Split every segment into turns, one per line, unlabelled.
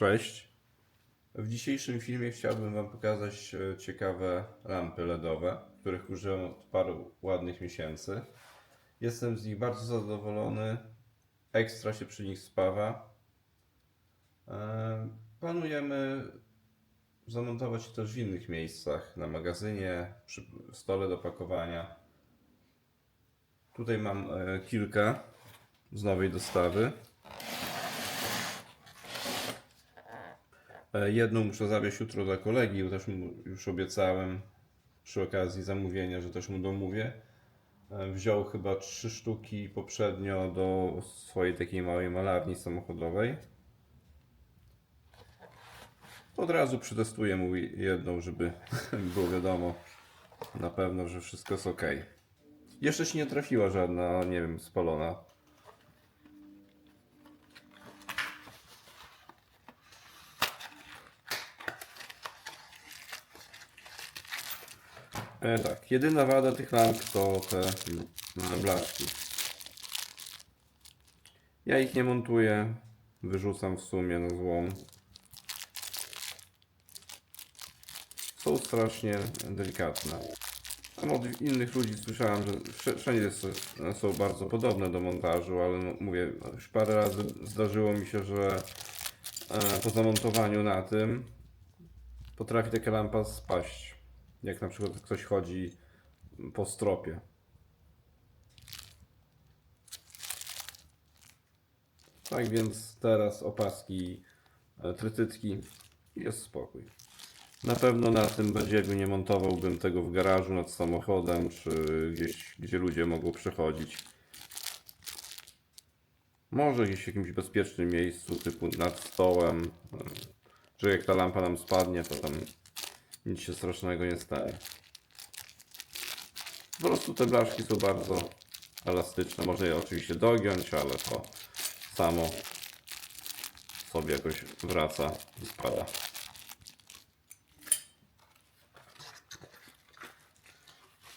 Cześć. W dzisiejszym filmie chciałbym Wam pokazać e, ciekawe lampy LEDowe, których użyłem od paru ładnych miesięcy. Jestem z nich bardzo zadowolony. Ekstra się przy nich spawa. E, Planujemy zamontować też w innych miejscach, na magazynie, przy stole do pakowania. Tutaj mam e, kilka z nowej dostawy. Jedną muszę zawieźć jutro dla kolegi, bo też mu już obiecałem przy okazji zamówienia, że też mu domówię. E, Wziął chyba trzy sztuki poprzednio do swojej takiej małej malarni samochodowej. Od razu przetestuję mu jedną, żeby było wiadomo na pewno, że wszystko jest ok. Jeszcze się nie trafiła żadna, nie wiem, spalona. E, tak, jedyna wada tych lamp to te blaszki. Ja ich nie montuję, wyrzucam w sumie na złom. Są strasznie delikatne. Tam od innych ludzi słyszałem, że wsz- wszędzie są bardzo podobne do montażu, ale no, mówię, już parę razy zdarzyło mi się, że e, po zamontowaniu na tym potrafi taka lampa spaść. Jak na przykład ktoś chodzi po stropie. Tak więc teraz opaski e, trytytki jest spokój. Na pewno na tym badziegu nie montowałbym tego w garażu nad samochodem, czy gdzieś, gdzie ludzie mogą przechodzić. Może gdzieś w jakimś bezpiecznym miejscu, typu nad stołem, e, że jak ta lampa nam spadnie, to tam nic się strasznego nie stanie. Po prostu te blaszki są bardzo elastyczne. Można je oczywiście dogiąć, ale to samo sobie jakoś wraca i spada.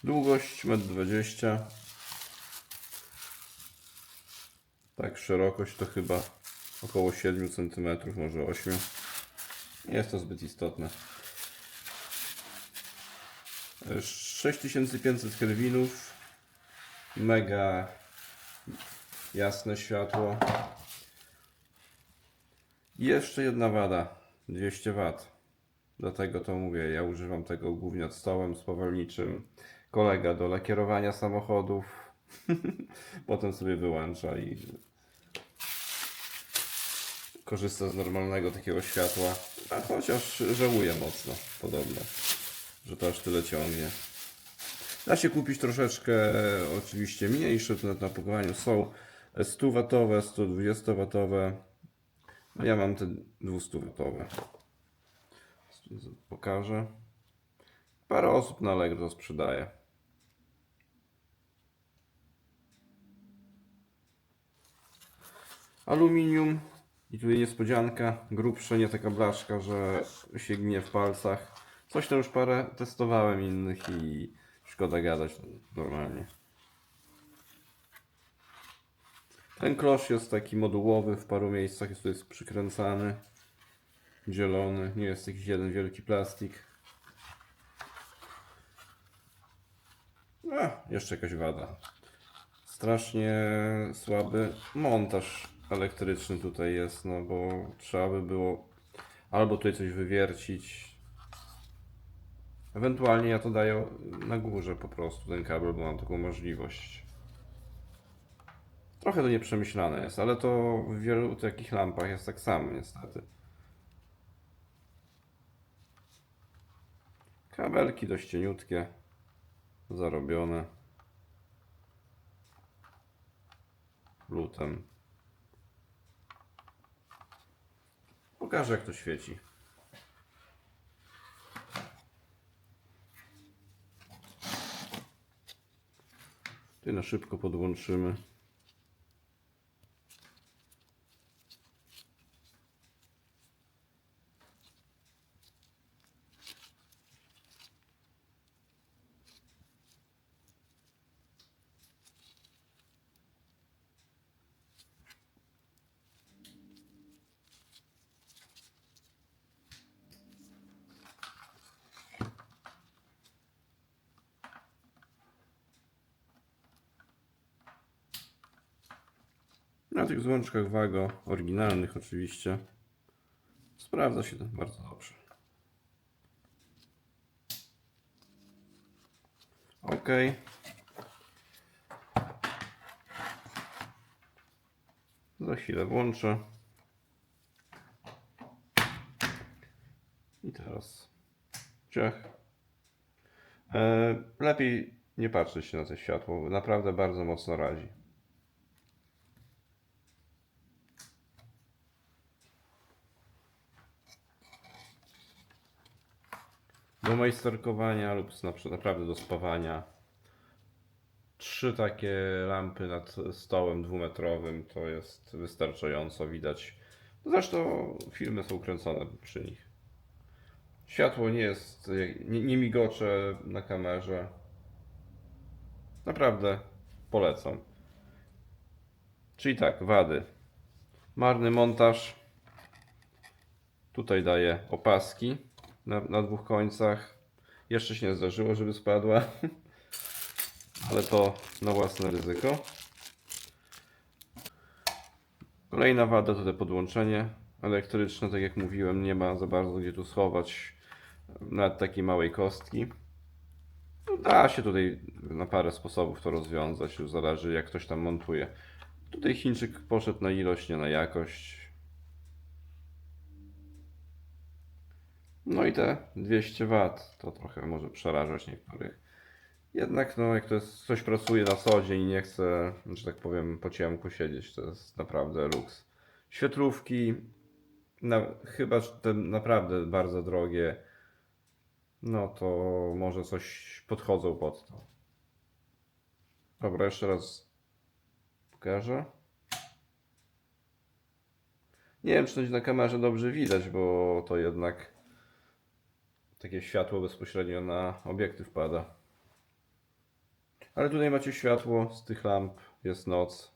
Długość 1,20 m. Tak, szerokość to chyba około 7 cm, może 8 Nie jest to zbyt istotne. 6500 kelwinów. Mega jasne światło. Jeszcze jedna wada. 200 W. Dlatego to mówię, ja używam tego głównie nad stołem spowolniczym. Kolega do lakierowania samochodów. Potem sobie wyłącza i korzysta z normalnego takiego światła. A chociaż żałuję mocno, podobno, że to aż tyle ciągnie. Da się kupić troszeczkę oczywiście mniejsze, tu na napakowaniu są 100 watowe, 120 watowe. No ja mam te 200 watowe. Pokażę. Parę osób na Allegro sprzedaje. Aluminium. I tutaj niespodzianka, grubsze, nie taka blaszka, że się gnie w palcach. Coś tam już parę testowałem innych i szkoda gadać normalnie. Ten klosz jest taki modułowy, w paru miejscach jest, tu przykręcany, dzielony, nie jest jakiś jeden wielki plastik. A, jeszcze jakaś wada. Strasznie słaby montaż elektryczny tutaj jest, no bo trzeba by było albo tutaj coś wywiercić. Ewentualnie ja to daję na górze po prostu ten kabel, bo mam taką możliwość. Trochę to nieprzemyślane jest, ale to w wielu takich lampach jest tak samo niestety. Kabelki dość cieniutkie, zarobione. Lutem. Pokażę jak to świeci. Tutaj na szybko podłączymy. Na tych złączkach Wago, oryginalnych oczywiście, sprawdza się to bardzo dobrze. Ok. Za chwilę włączę. I teraz ciach. E, lepiej nie patrzeć na to światło. Naprawdę bardzo mocno razi. Do majsterkowania lub naprawdę do spawania. Trzy takie lampy nad stołem dwumetrowym to jest wystarczająco widać. Zresztą filmy są kręcone przy nich. Światło nie jest, nie, nie migocze na kamerze. Naprawdę polecam. Czyli tak, wady. Marny montaż. Tutaj daję opaski na, na dwóch końcach. Jeszcze się nie zdarzyło, żeby spadła. Ale to na własne ryzyko. Kolejna wada to te podłączenie elektryczne. Tak jak mówiłem, nie ma za bardzo gdzie tu schować nawet takiej małej kostki. No, da się tutaj na parę sposobów to rozwiązać, już zależy jak ktoś tam montuje. Tutaj Chińczyk poszedł na ilość, nie na jakość. No i te 200 W to trochę może przerażać niektórych. Jednak no, jak ktoś pracuje na co dzień i nie chce, że tak powiem, po ciemku siedzieć, to jest naprawdę luks. Świetlówki, na, chyba te naprawdę bardzo drogie, no to może coś podchodzą pod to. Dobra, jeszcze raz pokażę. Nie wiem, czy to na kamerze dobrze widać, bo to jednak takie światło bezpośrednio na obiektyw pada. Ale tutaj macie światło z tych lamp, jest noc.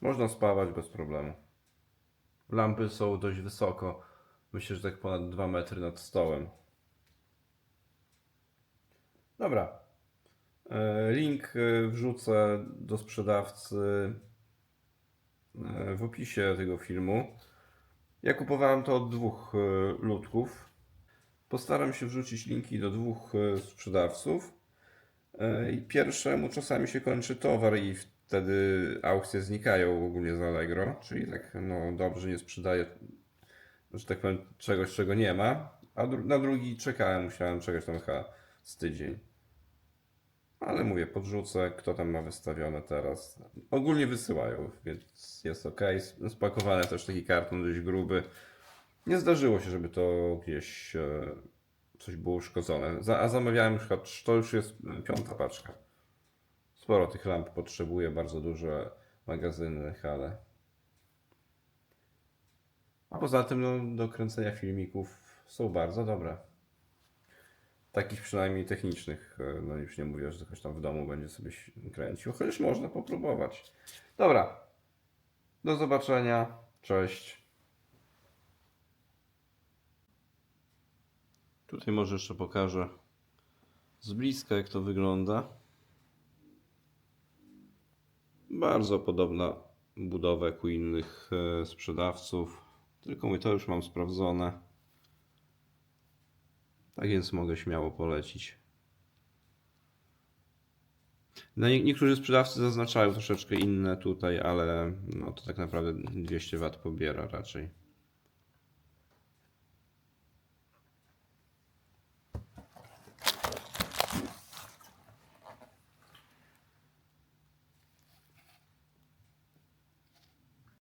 Można spawać bez problemu. Lampy są dość wysoko. Myślę, że tak ponad 2 metry nad stołem. Dobra. E, Link e, wrzucę do sprzedawcy e, w opisie tego filmu. Ja kupowałem to od dwóch e, ludków. Postaram się wrzucić linki do dwóch e, sprzedawców. E, I pierwszemu czasami się kończy towar i wtedy aukcje znikają ogólnie z Allegro, czyli tak no dobrze nie sprzedaje, że tak powiem, czegoś czego nie ma, a na drugi czekałem, musiałem czekać tam chyba z tydzień. Ale mówię, podrzucę, kto tam ma wystawione teraz. Ogólnie wysyłają, więc jest ok. Spakowany też taki karton dość gruby. Nie zdarzyło się, żeby to gdzieś e, coś było uszkodzone. A zamawiałem już, to już jest piąta paczka. Sporo tych lamp potrzebuję, bardzo duże magazyny, ale. A poza tym, no, do kręcenia filmików są bardzo dobre. Takich przynajmniej technicznych. e, No już nie mówię, że ktoś tam w domu będzie sobie kręcił, chociaż można popróbować. Dobra. Do zobaczenia. Cześć. Tutaj może jeszcze pokażę z bliska, jak to wygląda. Bardzo podobna budowa jak u innych e, sprzedawców. Tylko my to już mam sprawdzone. Tak więc mogę śmiało polecić. No, nie, niektórzy sprzedawcy zaznaczają troszeczkę inne tutaj, ale no, to tak naprawdę 200 W pobiera raczej.